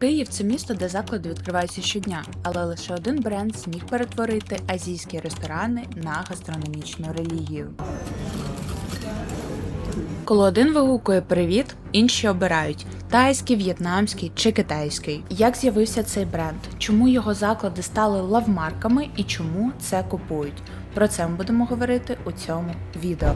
Київ це місто, де заклади відкриваються щодня, але лише один бренд зміг перетворити азійські ресторани на гастрономічну релігію. Коли один вигукує привіт, інші обирають тайський, в'єтнамський чи китайський. Як з'явився цей бренд? Чому його заклади стали лавмарками і чому це купують? Про це ми будемо говорити у цьому відео.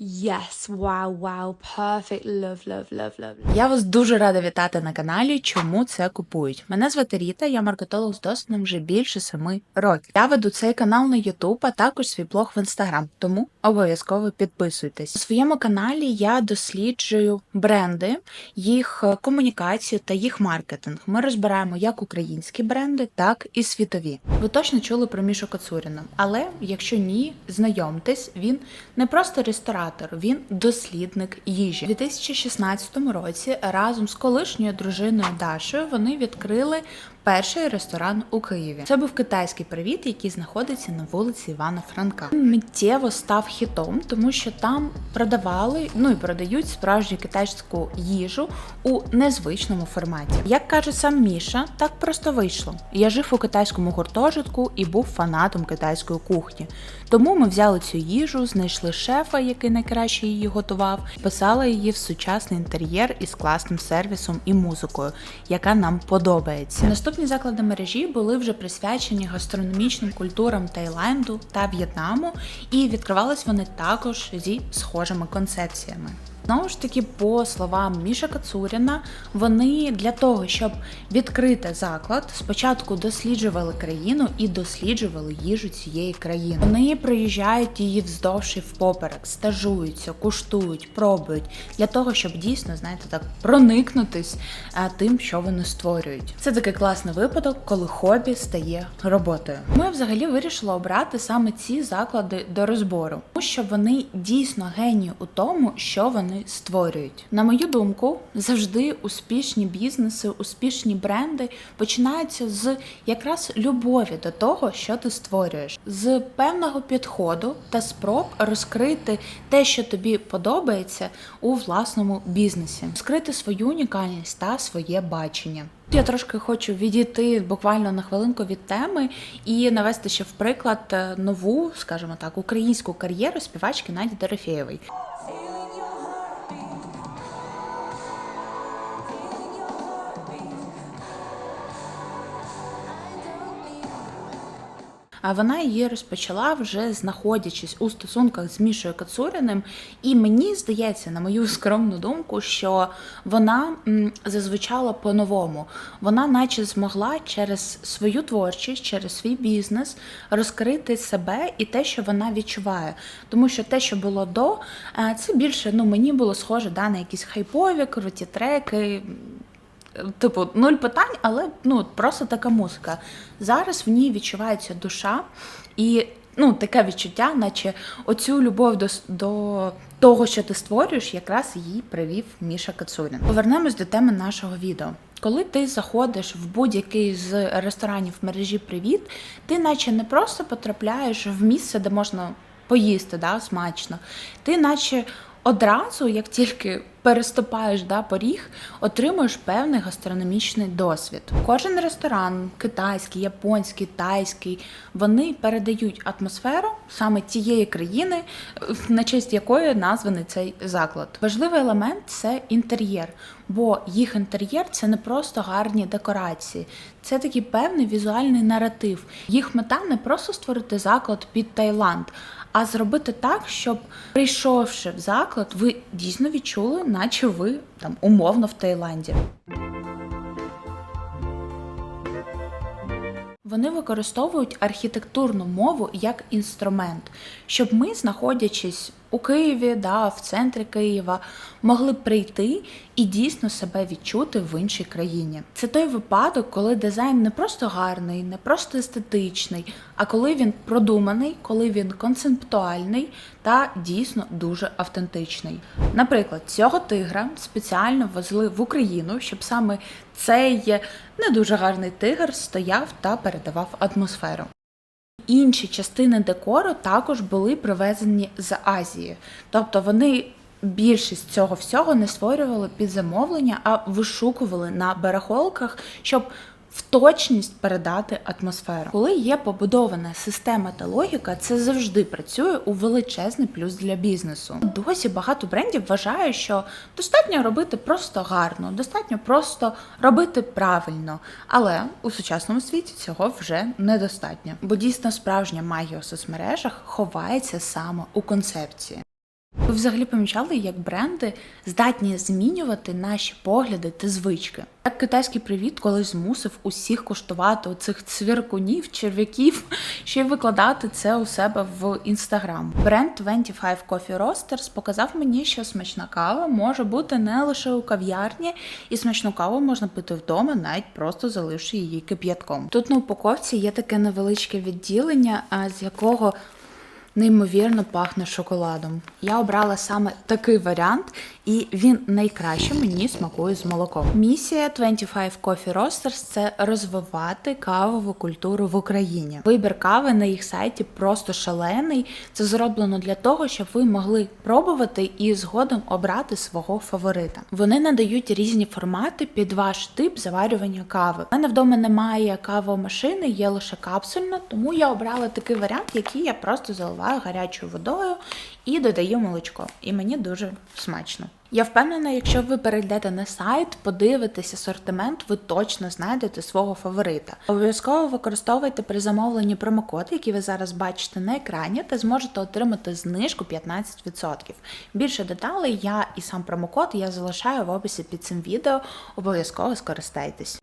Yes, wow, wow, perfect. Love, love, love, love. Я вас дуже рада вітати на каналі. Чому це купують? Мене звати Ріта, я маркетолог з досвідом вже більше семи років. Я веду цей канал на YouTube, а також свій блог в Instagram, тому обов'язково підписуйтесь. У своєму каналі я досліджую бренди, їх комунікацію та їх маркетинг. Ми розбираємо як українські бренди, так і світові. Ви точно чули про Мішу Кацуріна, але якщо ні, знайомтесь, він не просто ресторатор, він дослідник їжі. У 2016 році разом з колишньою дружиною Дашою вони відкрили перший ресторан у Києві. Це був китайський привіт, який знаходиться на вулиці Івана Франка. Миттєво став хітом, тому що там продавали, ну і продають справжню китайську їжу у незвичному форматі. Як каже сам Міша, так просто вийшло. Я жив у китайському гуртожитку і був фанатом китайської кухні. Тому ми взяли цю їжу, знайшли шефа, який найкраще її готував, писали її в сучасний інтер'єр із класним сервісом і музикою, яка нам подобається. Наступні заклади мережі були вже присвячені гастрономічним культурам Таїланду та В'єтнаму, і відкривались вони також зі схожими концепціями. Знову ж таки, по словам Міша Кацуріна, вони для того, щоб відкрити заклад, спочатку досліджували країну і досліджували їжу цієї країни. Вони приїжджають її вздовж і впоперек, стажуються, куштують, пробують для того, щоб дійсно, знаєте, так проникнутись е, тим, що вони створюють. Це такий класний випадок, коли хобі стає роботою. Ми взагалі вирішили обрати саме ці заклади до розбору, тому що вони дійсно генії у тому, що вони створюють. На мою думку, завжди успішні бізнеси, успішні бренди починаються з якраз любові до того, що ти створюєш, з певного підходу та спроб розкрити те, що тобі подобається у власному бізнесі, скрити свою унікальність та своє бачення. Я трошки хочу відійти буквально на хвилинку від теми і навести ще в приклад е, нову, скажімо так, українську кар'єру співачки Наді Дорофєєвої. Вона її розпочала вже знаходячись у стосунках з Мішою Кацуріним. І мені здається, на мою скромну думку, що вона м, зазвучала по-новому. Вона, наче, змогла через свою творчість, через свій бізнес розкрити себе і те, що вона відчуває. Тому що те, що було до, е, це більше ну мені було схоже да, на якісь хайпові, круті треки. Типу, нуль питань, але ну просто така музика. Зараз в ній відчувається душа і ну, таке відчуття, наче оцю любов до, до того, що ти створюєш, якраз її привів Міша Кацурін. Повернемось до теми нашого відео. Коли ти заходиш в будь-який з ресторанів мережі Привіт, ти наче не просто потрапляєш в місце, де можна поїсти да, смачно, ти наче одразу, як тільки переступаєш да, поріг, отримуєш певний гастрономічний досвід. Кожен ресторан, китайський, японський, тайський, вони передають атмосферу саме тієї країни, на честь якої названий цей заклад. Важливий елемент це інтер'єр, бо їх інтер'єр це не просто гарні декорації, це такий певний візуальний наратив. Їх мета не просто створити заклад під Таїланд, а зробити так, щоб прийшовши в заклад, ви дійсно відчули, наче ви там умовно в Таїланді. Вони використовують архітектурну мову як інструмент, щоб ми, знаходячись у Києві, да, в центрі Києва, могли прийти і дійсно себе відчути в іншій країні. Це той випадок, коли дизайн не просто гарний, не просто естетичний, а коли він продуманий, коли він концептуальний та дійсно дуже автентичний. Наприклад, цього тигра спеціально везли в Україну, щоб саме цей не дуже гарний тигр стояв та передавав атмосферу. Інші частини декору також були привезені з Азії, тобто вони більшість цього всього не створювали під замовлення, а вишукували на барахолках, щоб в точність передати атмосферу. Коли є побудована система та логіка, це завжди працює у величезний плюс для бізнесу. Досі багато брендів вважає, що достатньо робити просто гарно, достатньо просто робити правильно. Але у сучасному світі цього вже недостатньо. Бо дійсно справжня магія у соцмережах ховається саме у концепції. Ви взагалі помічали, як бренди здатні змінювати наші погляди та звички? Як китайський привіт колись змусив усіх куштувати оцих цвіркунів, черв'яків, ще й викладати це у себе в інстаграм. Бренд 25 Coffee Roasters показав мені, що смачна кава може бути не лише у кав'ярні, і смачну каву можна пити вдома, навіть просто заливши її кип'ятком. Тут на упаковці є таке невеличке відділення, з якого неймовірно пахне шоколадом. Я обрала саме такий варіант, і він найкраще мені смакує з молоком. Місія 25 Coffee Roasters – це розвивати кавову культуру в Україні. Вибір кави на їх сайті просто шалений. Це зроблено для того, щоб ви могли пробувати і згодом обрати свого фаворита. Вони надають різні формати під ваш тип заварювання кави. У мене вдома немає кавомашини, є лише капсульна, тому я обрала такий варіант, який я просто заливаю гарячою водою і додаю молочко. І мені дуже смачно. Я впевнена, якщо ви перейдете на сайт, подивитесь асортимент, ви точно знайдете свого фаворита. Обов'язково використовуйте при замовленні промокод, який ви зараз бачите на екрані, та зможете отримати знижку 15%. Більше деталей я і сам промокод я залишаю в описі під цим відео. Обов'язково скористайтесь.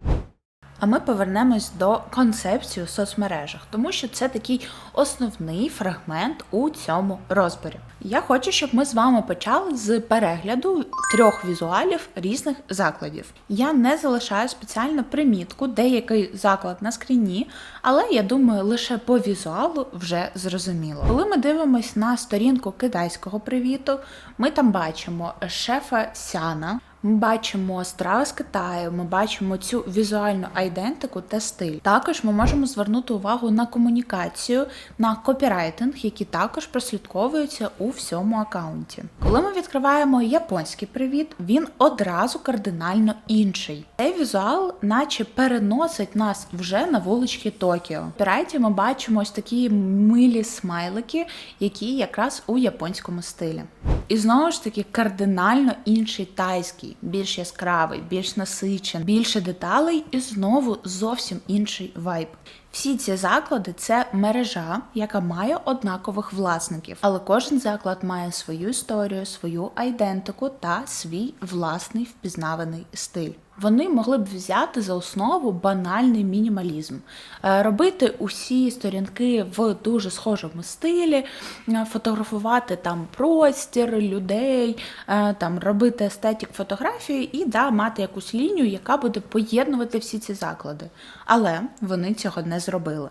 А ми повернемось до концепції у соцмережах, тому що це такий основний фрагмент у цьому розборі. Я хочу, щоб ми з вами почали з перегляду трьох візуалів різних закладів. Я не залишаю спеціально примітку, деякий заклад на скріні, але я думаю, лише по візуалу вже зрозуміло. Коли ми дивимось на сторінку китайського привіту, ми там бачимо шефа Сяна. Ми бачимо страви з Китаю, ми бачимо цю візуальну айдентику та стиль. Також ми можемо звернути увагу на комунікацію, на копірайтинг, які також прослідковуються у всьому акаунті. Коли ми відкриваємо японський привіт, він одразу кардинально інший. Цей візуал, наче переносить нас вже на вулички Токіо. В копірайті ми бачимо ось такі милі смайлики, які якраз у японському стилі. І знову ж таки кардинально інший тайський, більш яскравий, більш насичений, більше деталей і знову зовсім інший вайб. Всі ці заклади це мережа, яка має однакових власників, але кожен заклад має свою історію, свою айдентику та свій власний впізнаваний стиль. Вони могли б взяти за основу банальний мінімалізм, Е, робити усі сторінки в дуже схожому стилі, е, фотографувати там простір людей, е, там робити естетик фотографії і да, мати якусь лінію, яка буде поєднувати всі ці заклади. Але вони цього не зробили.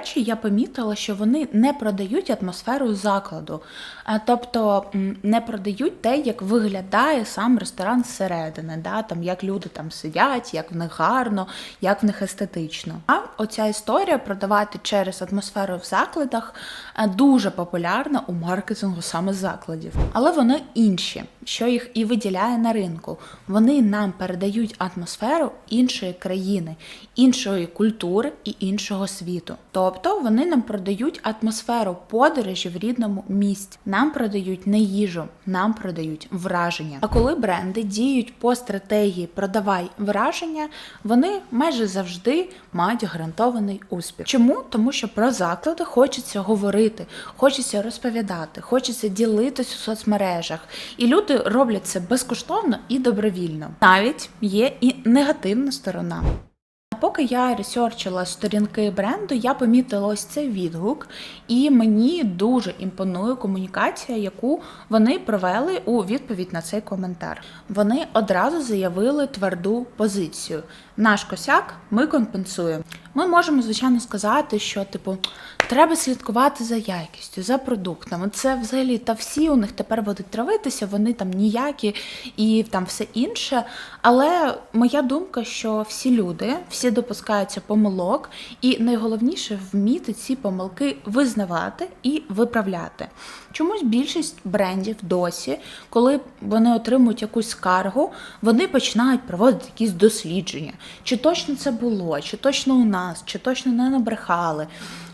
Речі, я помітила, що вони не продають атмосферу закладу, тобто не продають те, як виглядає сам ресторан зсередини, да, там, як люди там сидять, як в них гарно, як в них естетично. А оця історія продавати через атмосферу в закладах дуже популярна у маркетингу саме закладів. Але вони інші, що їх і виділяє на ринку. Вони нам передають атмосферу іншої країни, іншої культури і іншого світу. Тобто вони нам продають атмосферу подорожі в рідному місті. Нам продають не їжу, нам продають враження. А коли бренди діють по стратегії продавай враження, вони майже завжди мають гарантований успіх. Чому? Тому що про заклади хочеться говорити, хочеться розповідати, хочеться ділитись у соцмережах. І люди роблять це безкоштовно і добровільно. Навіть є і негативна сторона. Поки я ресерчила сторінки бренду, я помітила ось цей відгук, і мені дуже імпонує комунікація, яку вони провели у відповідь на цей коментар. Вони одразу заявили тверду позицію. Наш косяк ми компенсуємо. Ми можемо, звичайно, сказати, що типу треба слідкувати за якістю, за продуктами. Це взагалі та всі у них тепер будуть травитися, вони там ніякі і там все інше. Але моя думка, що всі люди, всі допускаються помилок, і найголовніше вміти ці помилки визнавати і виправляти. Чомусь більшість брендів досі, коли вони отримують якусь скаргу, вони починають проводити якісь дослідження. Чи точно це було, чи точно у нас, чи точно не набрехали.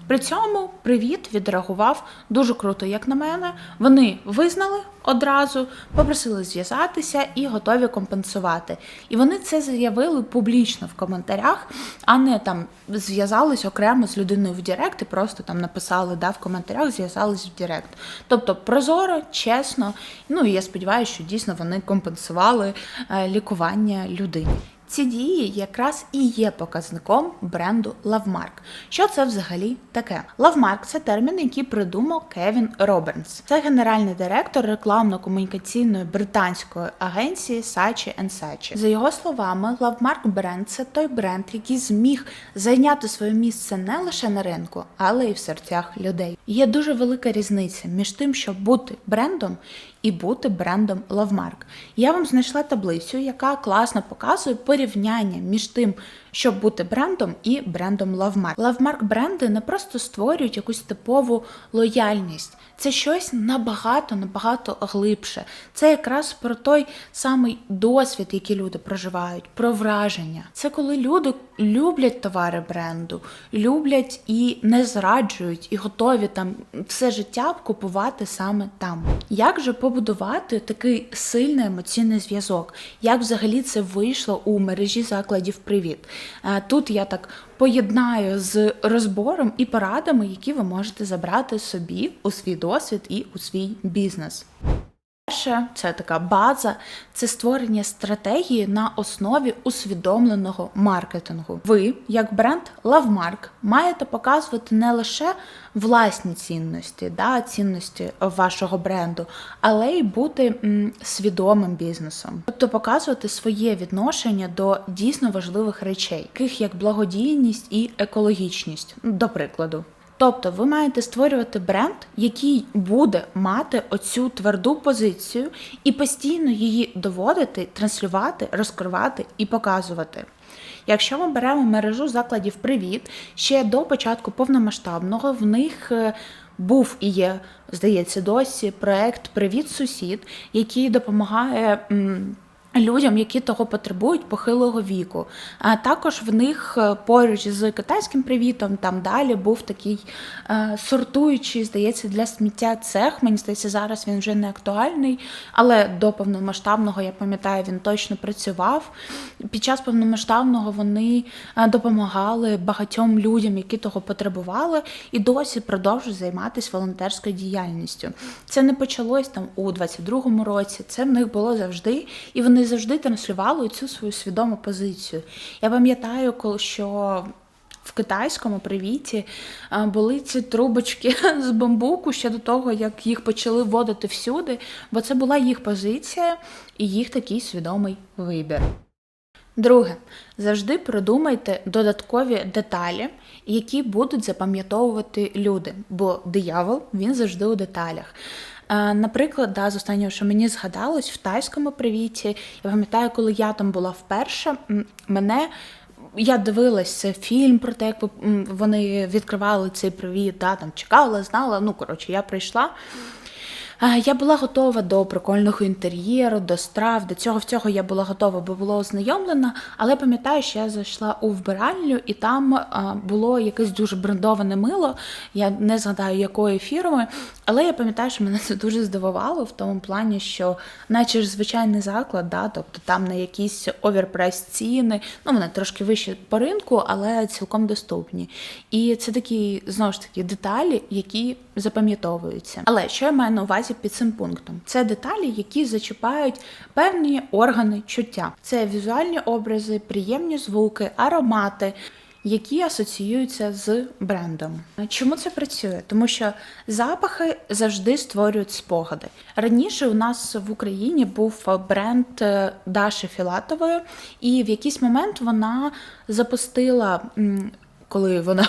При цьому привіт відреагував дуже круто, як на мене. Вони визнали одразу, попросили зв'язатися і готові компенсувати. І вони це заявили публічно в коментарях, а не там зв'язались окремо з людиною в Директ і просто там написали да, в коментарях, зв'язались в Директ. Тобто прозоро, чесно. Ну і я сподіваюся, що дійсно вони компенсували е, лікування людині. Ці дії якраз і є показником бренду Lovemark. Що це взагалі таке? Lovemark – це термін, який придумав Кевін Робернс. Це генеральний директор рекламно-комунікаційної британської агенції Saatchi Saatchi. За його словами, Lovemark бренд це той бренд, який зміг зайняти своє місце не лише на ринку, але й в серцях людей. Є дуже велика різниця між тим, щоб бути брендом і бути брендом Lovemark. Я вам знайшла таблицю, яка класно показує порівняння між тим, щоб бути брендом і брендом Lovemark. Lovemark бренди не просто створюють якусь типову лояльність. Це щось набагато набагато глибше. Це якраз про той самий досвід, який люди проживають, про враження. Це коли люди люблять товари бренду, люблять і не зраджують, і готові там все життя купувати саме там. Як же побудувати такий сильний емоційний зв'язок? Як взагалі це вийшло у мережі закладів Привіт? Е, Тут я так поєднаю з розбором і порадами, які ви можете забрати собі у свій досвід і у свій бізнес. Перше, це така база, це створення стратегії на основі усвідомленого маркетингу. Ви, як бренд Lovemark, маєте показувати не лише власні цінності, да, цінності вашого бренду, але й бути м, свідомим бізнесом, тобто показувати своє відношення до дійсно важливих речей, таких як благодійність і екологічність, до прикладу. Тобто ви маєте створювати бренд, який буде мати оцю тверду позицію і постійно її доводити, транслювати, розкривати і показувати. Якщо ми беремо мережу закладів Привіт, ще до початку повномасштабного в них е, був і є, здається, досі проект Привіт сусід, який допомагає. м, Людям, які того потребують похилого віку. А також в них е, поруч з китайським привітом, там далі був такий е, сортуючий, здається, для сміття цех. Мені здається, зараз він вже не актуальний, але до повномасштабного, я пам'ятаю, він точно працював. Під час повномасштабного вони е, допомагали багатьом людям, які того потребували, і досі продовжують займатися волонтерською діяльністю. Це не почалось там у 22-му році, це в них було завжди, і вони завжди транслювали цю свою свідому позицію. Я пам'ятаю, що. В китайському привіті були ці трубочки з бамбуку ще до того, як їх почали вводити всюди, бо це була їх позиція і їх такий свідомий вибір. Друге, завжди продумайте додаткові деталі, які будуть запам'ятовувати люди, бо диявол він завжди у деталях. Наприклад, да, з останнього, що мені згадалось, в тайському привіті, я пам'ятаю, коли я там була вперше, мене. Я дивилася фільм про те, як вони відкривали цей привіт, да, там чекала, знала. Ну, коротше, я прийшла. Я була готова до прикольного інтер'єру, до страв, до цього всього я була готова, бо була ознайомлена. Але пам'ятаю, що я зайшла у вбиральню, і там було якесь дуже брендоване мило. Я не згадаю якої фірми, але я пам'ятаю, що мене це дуже здивувало в тому плані, що, наче ж звичайний заклад, да, тобто там на якісь оверпрайс ціни, ну вони трошки вищі по ринку, але цілком доступні. І це такі знову ж таки деталі, які запам'ятовуються. Але що я маю на увазі під цим пунктом? Це деталі, які зачіпають певні органи чуття. Це візуальні образи, приємні звуки, аромати. Які асоціюються з брендом. Чому це працює? Тому що запахи завжди створюють спогади. Раніше у нас в Україні був бренд е, Даші Філатової, і в якийсь момент вона запустила. Коли вона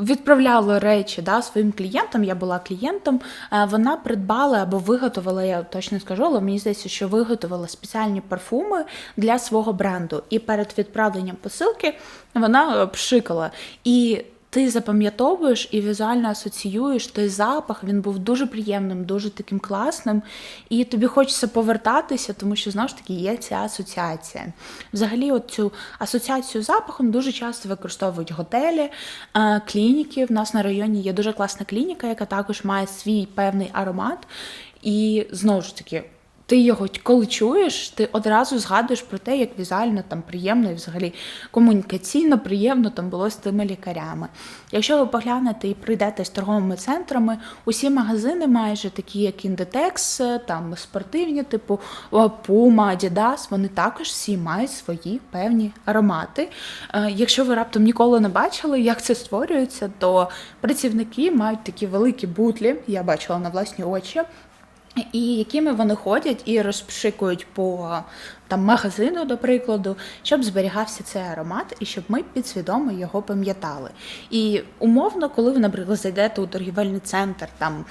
відправляла речі да, своїм клієнтам, я була клієнтом, е, вона придбала або виготовила, я точно скажу, але мені здається, що виготовила спеціальні парфуми для свого бренду. І перед відправленням посилки вона пшикала. І ти запам'ятовуєш і візуально асоціюєш той запах. Він був дуже приємним, дуже таким класним, і тобі хочеться повертатися, тому що знову ж таки є ця асоціація. Взагалі, от цю асоціацію з запахом дуже часто використовують готелі, клініки. В нас на районі є дуже класна клініка, яка також має свій певний аромат. І знову ж таки, ти його коли чуєш, ти одразу згадуєш про те, як візуально там приємно і взагалі комунікаційно приємно там було з тими лікарями. Якщо ви поглянете і прийдете з торговими центрами, усі магазини майже такі, як Індетекс, там спортивні, типу Puma, Adidas, вони також всі мають свої певні аромати. Е, Якщо ви раптом ніколи не бачили, як це створюється, то працівники мають такі великі бутлі, я бачила на власні очі. І якими вони ходять і розпшикують по там магазину, до прикладу, щоб зберігався цей аромат і щоб ми підсвідомо його пам'ятали. І умовно, коли ви, наприклад, зайдете у торгівельний центр, там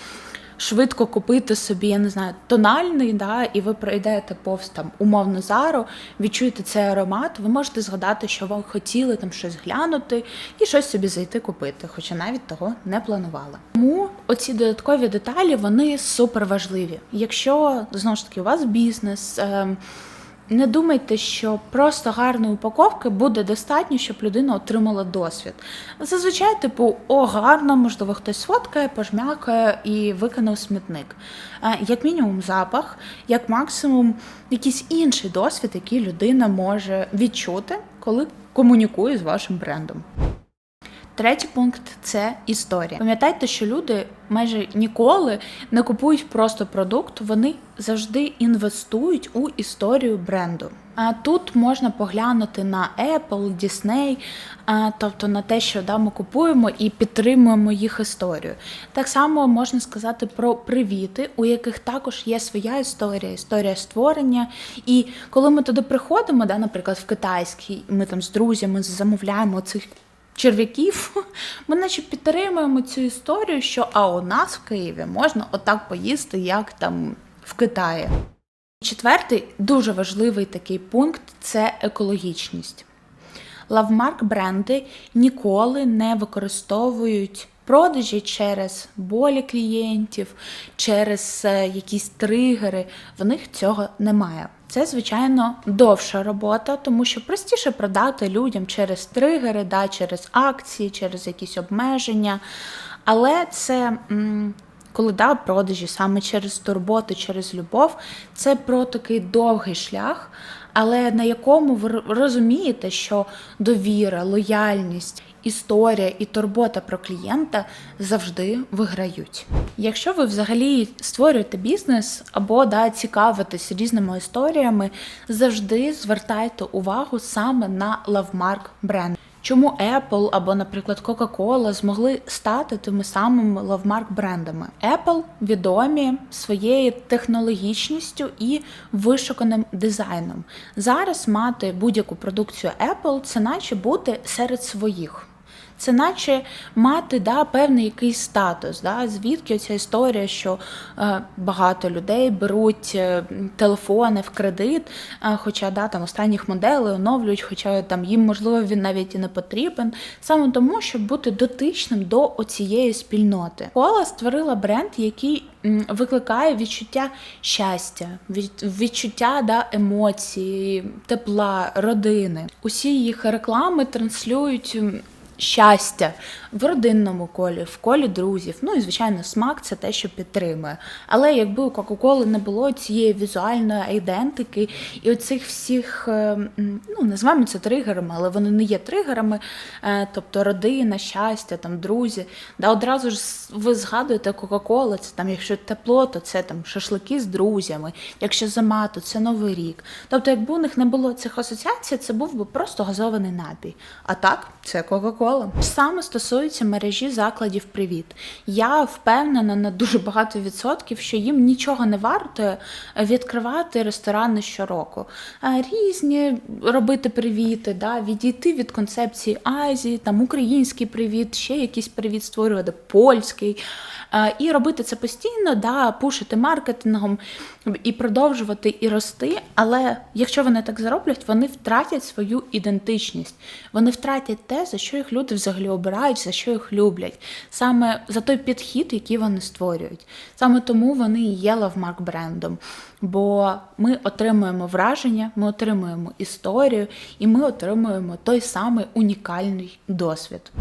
швидко купити собі, я не знаю, тональний, да, і ви пройдете повз там умовно зару, відчуєте цей аромат, ви можете згадати, що ви хотіли там щось глянути і щось собі зайти купити, хоча навіть того не планували. Тому оці додаткові деталі вони супер важливі. Якщо знову ж таки у вас бізнес. ем, не думайте, що просто гарної упаковки буде достатньо, щоб людина отримала досвід. Зазвичай, типу, о, гарно, можливо, хтось сфоткає, пожмякає і викине у смітник. Е, Як мінімум, запах, як максимум, якийсь інший досвід, який людина може відчути, коли комунікує з вашим брендом. Третій пункт це історія. Пам'ятайте, що люди майже ніколи не купують просто продукт, вони завжди інвестують у історію бренду. А тут можна поглянути на Apple, Disney, а, тобто на те, що да, ми купуємо і підтримуємо їх історію. Так само можна сказати про привіти, у яких також є своя історія, історія створення. І коли ми туди приходимо, да, наприклад, в китайський, ми там з друзями замовляємо цих черв'яків, ми наче підтримуємо цю історію, що а у нас в Києві можна отак поїсти, як там в Китаї. Четвертий дуже важливий такий пункт це екологічність. Лавмарк бренди ніколи не використовують продажі через болі клієнтів, через е, якісь тригери. В них цього немає. Це, звичайно, довша робота, тому що простіше продати людям через тригери, да, через акції, через якісь обмеження. Але це. коли да, продажі саме через турботу, через любов, це про такий довгий шлях, але на якому ви розумієте, що довіра, лояльність, історія і турбота про клієнта завжди виграють. Якщо ви взагалі створюєте бізнес або да, цікавитесь різними історіями, завжди звертайте увагу саме на лавмарк бренд. Чому Apple або, наприклад, Coca-Cola змогли стати тими самими лавмарк брендами? Apple відомі своєю технологічністю і вишуканим дизайном. Зараз мати будь-яку продукцію Apple це наче бути серед своїх. Це наче мати да, певний якийсь статус. Да? Звідки ця історія, що е, багато людей беруть е, телефони в кредит, е, хоча да, там останніх моделей оновлюють, хоча там їм можливо він навіть і не потрібен, саме тому, щоб бути дотичним до оцієї спільноти. Кола створила бренд, який викликає відчуття щастя, відчуття да, емоцій, тепла, родини. Усі їх реклами транслюють. Щастя в родинному колі, в колі друзів. Ну і звичайно, смак це те, що підтримує. Але якби у Кока-Коли не було цієї візуальної айдентики і оцих всіх, е, ну називаємо це тригерами, але вони не є тригерами. е, Тобто родина, щастя, там друзі. Да, одразу ж ви згадуєте Кока-Кола, це там, якщо тепло, то це там шашлики з друзями, якщо зима, то це Новий рік. Тобто, якби у них не було цих асоціацій, це був би просто газований напій. А так, це Кока-Кола. Саме стосується мережі закладів Привіт. Я впевнена на дуже багато відсотків, що їм нічого не варто відкривати ресторани щороку. А Різні робити привіти, да, відійти від концепції Азії, там український привіт, ще якийсь привіт створювати, польський. Е, І робити це постійно, да, пушити маркетингом і продовжувати і рости. Але якщо вони так зроблять, вони втратять свою ідентичність. Вони втратять те, за що їх люди взагалі обирають, за що їх люблять, саме за той підхід, який вони створюють. Саме тому вони і є лавмарк брендом. Бо ми отримуємо враження, ми отримуємо історію і ми отримуємо той самий унікальний досвід.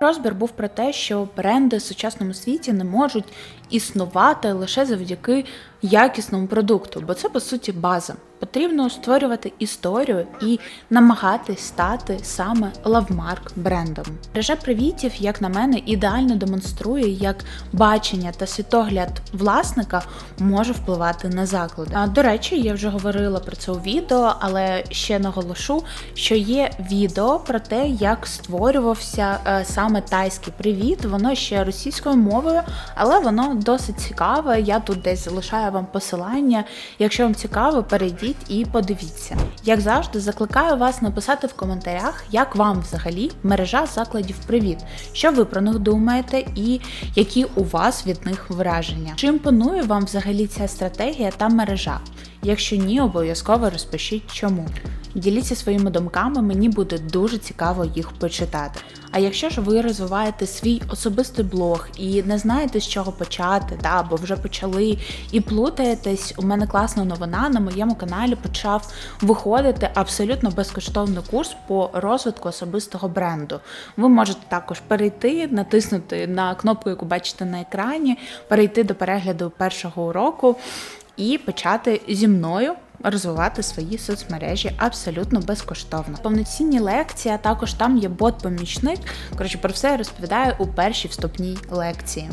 Розбір був про те, що бренди в сучасному світі не можуть існувати лише завдяки якісному продукту, бо це по суті база. Потрібно створювати історію і намагатись стати саме лавмарк брендом. Мережа привітів, як на мене, ідеально демонструє, як бачення та світогляд власника може впливати на заклади. А до речі, я вже говорила про це у відео, але ще наголошу, що є відео про те, як створювався е, саме тайський привіт. Воно ще російською мовою, але воно досить цікаве. Я тут десь залишаю вам посилання. Якщо вам цікаво, перейдіть і подивіться. Як завжди, закликаю вас написати в коментарях, як вам взагалі мережа закладів привіт, що ви про них думаєте, і які у вас від них враження. Чи імпонує вам взагалі ця стратегія та мережа? Якщо ні, обов'язково розпишіть чому. Діліться своїми думками, мені буде дуже цікаво їх почитати. А якщо ж ви розвиваєте свій особистий блог і не знаєте з чого почати, та або вже почали і плутаєтесь, у мене класна новина на моєму каналі почав виходити абсолютно безкоштовний курс по розвитку особистого бренду. Ви можете також перейти, натиснути на кнопку, яку бачите на екрані, перейти до перегляду першого уроку і почати зі мною розвивати свої соцмережі абсолютно безкоштовно. Повноцінні лекції, а також там є бот-помічник. Коротше, про все я розповідаю у першій вступній лекції.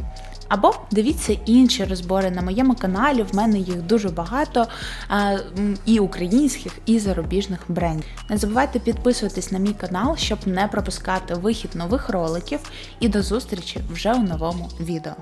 Або дивіться інші розбори на моєму каналі. В мене їх дуже багато а, і українських, і зарубіжних брендів. Не забувайте підписуватись на мій канал, щоб не пропускати вихід нових роликів. І до зустрічі вже у новому відео.